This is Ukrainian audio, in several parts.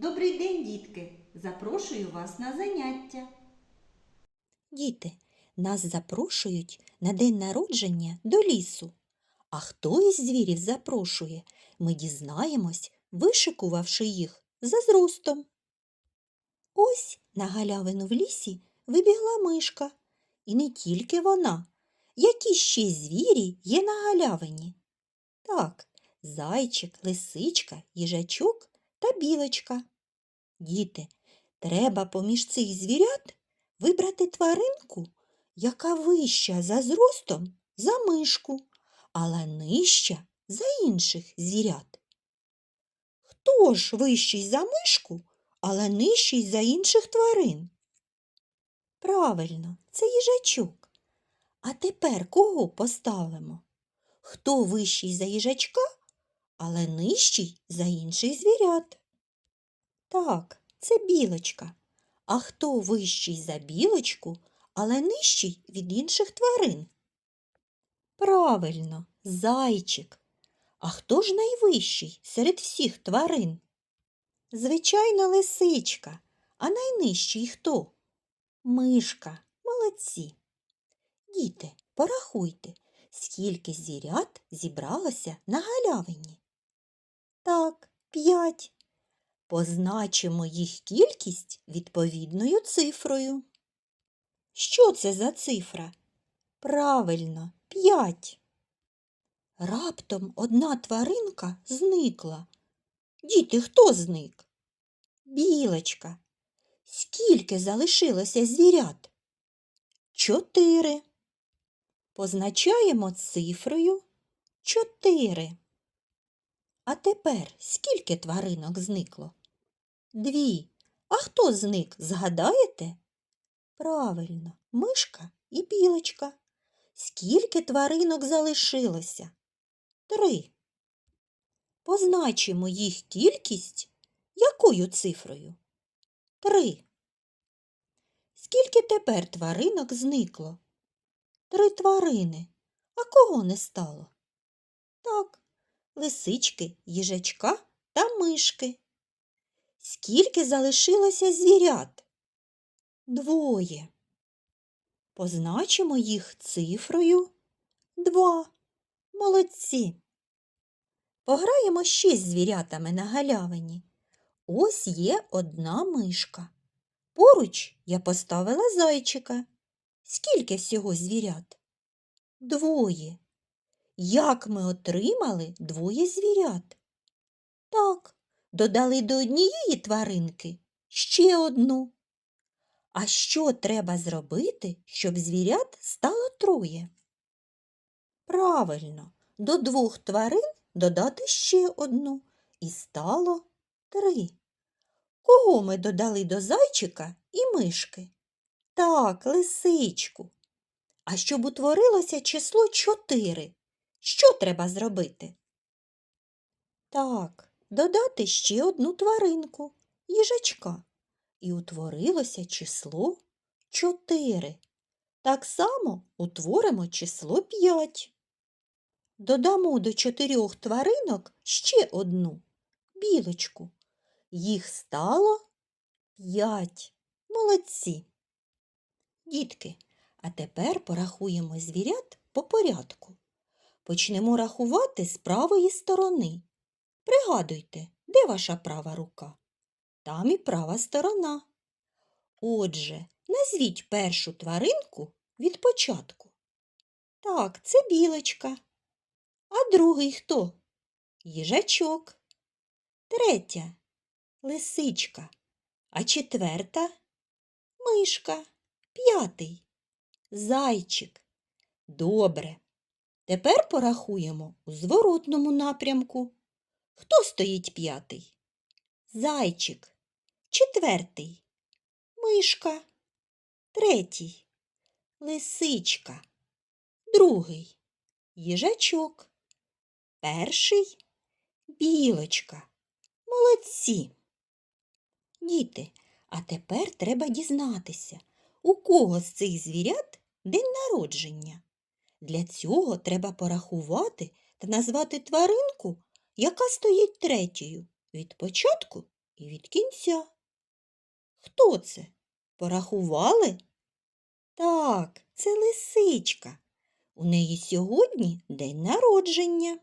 Добрий день, дітки! Запрошую вас на заняття. Діти, нас запрошують на день народження до лісу. А хто із звірів запрошує, ми дізнаємось, вишикувавши їх за зростом. Ось на галявину в лісі вибігла мишка. І не тільки вона. Які ще звірі є на галявині? Так, зайчик, лисичка, їжачок та білочка. Діти, треба поміж цих звірят вибрати тваринку, яка вища за зростом за мишку, але нижча за інших звірят. Хто ж вищий за мишку, але нижчий за інших тварин? Правильно, це їжачок. А тепер кого поставимо? Хто вищий за їжачка, але нижчий за інших звірят? Так, це білочка. А хто вищий за білочку, але нижчий від інших тварин? Правильно, зайчик. А хто ж найвищий серед всіх тварин? Звичайно, лисичка. А найнижчий хто? Мишка. Молодці. Діти, порахуйте, скільки звірят зібралося на галявині. П'ять. Позначимо їх кількість відповідною цифрою. Що це за цифра? Правильно, п'ять. Раптом одна тваринка зникла. Діти, хто зник? Білочка. Скільки залишилося звірят? Чотири. Позначаємо цифрою чотири. А тепер скільки тваринок зникло? Дві. А хто зник, згадаєте? Правильно, мишка і білочка. Скільки тваринок залишилося? Три. Позначимо їх кількість якою цифрою? Три. Скільки тепер тваринок зникло? Три тварини. А кого не стало? Так, лисички, їжачка та мишки. Скільки залишилося звірят? Двоє. Позначимо їх цифрою два. Молодці. Пограємо ще з звірятами на галявині. Ось є одна мишка. Поруч я поставила зайчика. Скільки всього звірят? Двоє. Як ми отримали двоє звірят? Так, додали до однієї тваринки ще одну. А що треба зробити, щоб звірят стало троє? Правильно, до двох тварин додати ще одну і стало три. Кого ми додали до зайчика і мишки? Так, лисичку. А щоб утворилося число чотири, що треба зробити? Так, додати ще одну тваринку їжачка. І утворилося число чотири. Так само утворимо число п'ять. Додамо до чотирьох тваринок ще одну білочку. Їх стало п'ять. Молодці. Дітки, а тепер порахуємо звірят по порядку. Почнемо рахувати з правої сторони. Пригадуйте, де ваша права рука? Там і права сторона. Отже, назвіть першу тваринку від початку. Так, це білочка. А другий хто? Їжачок. Третя лисичка. А четверта мишка. П'ятий зайчик. Добре. Тепер порахуємо у зворотному напрямку. Хто стоїть п'ятий? Зайчик. Четвертий. Мишка. Третій. Лисичка. Другий. Їжачок. Перший. Білочка. Молодці. Діти, а тепер треба дізнатися, у кого з цих звірят день народження. Для цього треба порахувати та назвати тваринку, яка стоїть третьою від початку і від кінця. Хто це? Порахували? Так, це лисичка. У неї сьогодні день народження.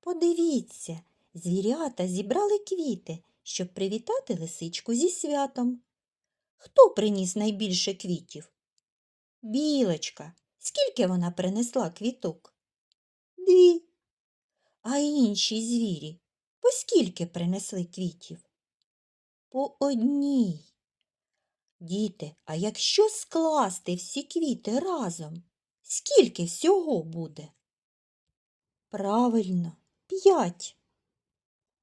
Подивіться, звірята зібрали квіти, щоб привітати лисичку зі святом. Хто приніс найбільше квітів? Білочка. Скільки вона принесла квіток? Дві. А інші звірі по скільки принесли квітів? По одній. Діти, а якщо скласти всі квіти разом, скільки всього буде? Правильно, п'ять.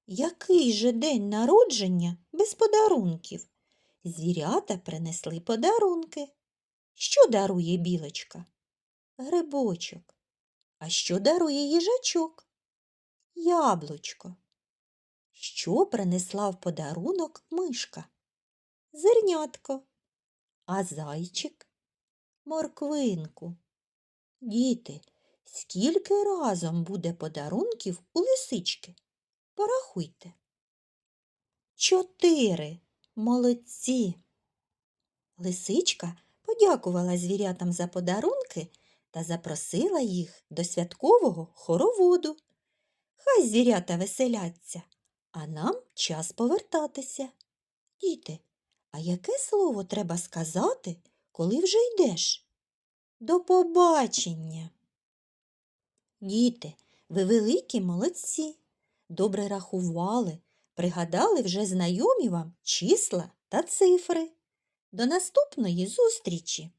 Який же день народження без подарунків? Звірята принесли подарунки. Що дарує білочка? Грибочок. А що дарує їжачок? Яблучко. Що принесла в подарунок мишка? Зернятко. А зайчик? Морквинку. Діти, скільки разом буде подарунків у лисички? Порахуйте. Чотири. Молодці. Лисичка подякувала звірятам за подарунки та запросила їх до святкового хороводу. Хай звірята веселяться, а нам час повертатися. Діти, а яке слово треба сказати, коли вже йдеш? До побачення. Діти, ви великі молодці. Добре рахували, пригадали вже знайомі вам числа та цифри. До наступної зустрічі!